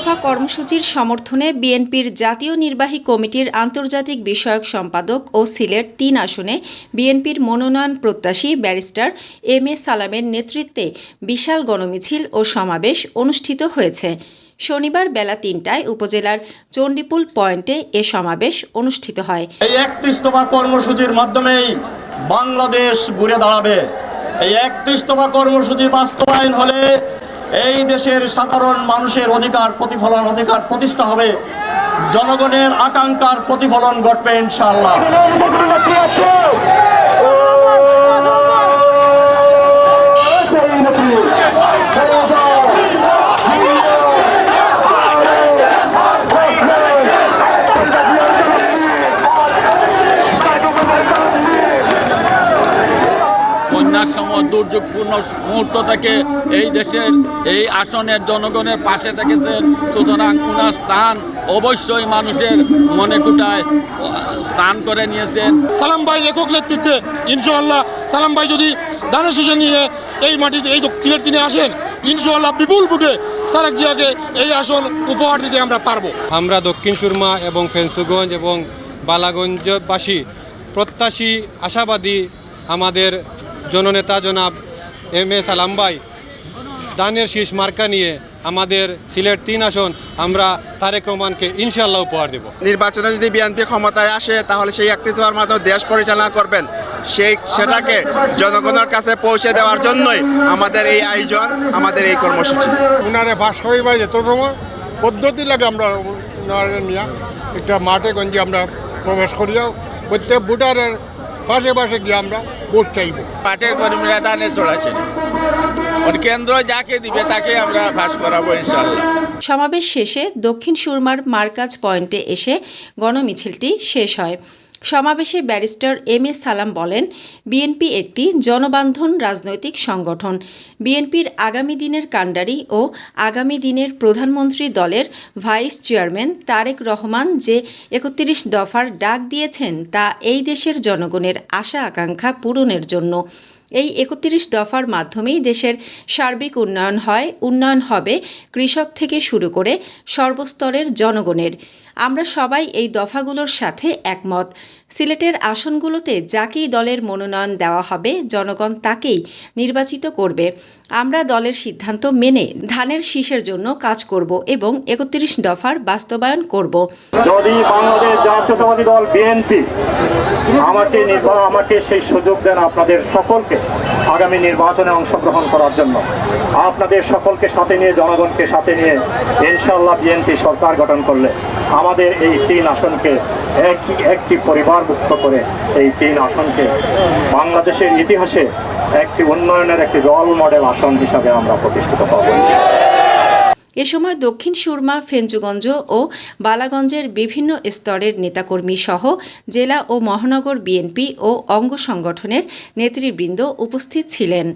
দফা কর্মসূচির সমর্থনে বিএনপির জাতীয় নির্বাহী কমিটির আন্তর্জাতিক বিষয়ক সম্পাদক ও সিলেট তিন আসনে বিএনপির মনোনয়ন প্রত্যাশী ব্যারিস্টার এম এ সালামের নেতৃত্বে বিশাল গণমিছিল ও সমাবেশ অনুষ্ঠিত হয়েছে। শনিবার বেলা তিনটায় উপজেলার চণ্ডীপুল পয়েন্টে এ সমাবেশ অনুষ্ঠিত হয়। এই একত্রিশ দফা কর্মসূচির মাধ্যমেই বাংলাদেশ ঘুরে দাঁড়াবে। এই একত্রিশ দফা কর্মসূচি বাস্তবায়ন হলে এই দেশের সাধারণ মানুষের অধিকার প্রতিফলন অধিকার প্রতিষ্ঠা হবে। জনগণের আকাঙ্ক্ষার প্রতিফলন ঘটবে ইনশাআল্লাহ বন্যার সময় দুর্যোগপূর্ণ মুহূর্ত থেকে এই দেশের এই আসনের জনগণের পাশে থেকেছেন। সুতরাং উনার স্থান অবশ্যই মানুষের মনে কুটায় স্থান করে নিয়েছেন। সালাম ভাই লেখক নেতৃত্বে ইনশাআল্লাহ। সালাম ভাই যদি দানের শেষে নিয়ে এই মাটিতে এই দক্ষিণের তিনি আসেন ইনশাআল্লাহ বিপুল বুটে তারেক জিয়াকে এই আসন উপহার দিতে আমরা পারব। আমরা দক্ষিণ সুরমা এবং ফেন্সুগঞ্জ এবং বালাগঞ্জবাসী প্রত্যাশী আশাবাদী আমাদের জননেতা জনাব এম এ সালামবাই দানের শীষ মার্কা নিয়ে আমাদের সিলেট তিন আসন আমরা তারেক রহমানকে ইনশাল্লাহ উপহার দেব। নির্বাচনে যদি বিএনপি ক্ষমতায় আসে তাহলে সেই একত্রিশ দফার মাধ্যমে দেশ পরিচালনা করবেন। সেই সেটাকে জনগণের কাছে পৌঁছে দেওয়ার জন্যই আমাদের এই আয়োজন আমাদের এই কর্মসূচি। উনারে ভাস্করী বাড়ি যেত সময় পদ্ধতি লাগে আমরা উনারে নিয়ে। একটা মাঠে গঞ্জে আমরা প্রবেশ করিয়াও। প্রত্যেক ভোটারের পাশে পাশে গিয়ে আমরা ভোট চাইব। পাটের কর্মীরা দানে চড়াচ্ছেন কেন্দ্র যাকে দিবে তাকে আমরা ভাস করাবো ইনশাল্লাহ সমাবেশ শেষে দক্ষিণ সুরমার মার্কাজ পয়েন্টে এসে গণমিছিলটি শেষ হয়। সমাবেশে ব্যারিস্টার এম এ সালাম বলেন, বিএনপি একটি জনবান্ধন রাজনৈতিক সংগঠন। বিএনপির আগামী দিনের কাণ্ডারি ও আগামী দিনের প্রধানমন্ত্রী দলের ভাইস চেয়ারম্যান তারেক রহমান যে একত্রিশ দফার ডাক দিয়েছেন তা এই দেশের জনগণের আশা আকাঙ্ক্ষা পূরণের জন্য। এই একত্রিশ দফার মাধ্যমেই দেশের সার্বিক উন্নয়ন হয়, উন্নয়ন হবে কৃষক থেকে শুরু করে সর্বস্তরের জনগণের। আমরা সবাই এই দফাগুলোর সাথে একমত। সিলেটের আসনগুলোতে যাকেই দলের মনোনয়ন দেওয়া হবে, জনগণ তাকেই নির্বাচিত করবে। আমরা দলের সিদ্ধান্ত মেনে ধানের শীষের জন্য কাজ করব এবং একত্রিশ দফার বাস্তবায়ন করব। যদি বাংলাদেশ জাতীয়তাবাদী দল, বিএনপি আমাকে আমাকে সেই সুযোগ দেন আপনাদের সকলকে আগামী নির্বাচনে অংশগ্রহণ করার জন্য। আপনাদের সকলকে সাথে নিয়ে, জনগণকে সাথে নিয়ে ইনশাল্লাহ বিএনপি সরকার গঠন করলে আমাদের এই তিন আসনকে একই একটি পরিবারভুক্ত করে এই তিন আসনকে বাংলাদেশের ইতিহাসে একটি উন্নয়নের একটি রোল মডেল আসন হিসাবে আমরা প্রতিষ্ঠিত করব। এ সময় দক্ষিণ সুরমা ফেঞ্চুগঞ্জ ও বালাগঞ্জের বিভিন্ন স্তরের নেতাকর্মী সহ জেলা ও মহানগর বিএনপি ও অঙ্গ সংগঠনের নেতৃবৃন্দ উপস্থিত ছিলেন।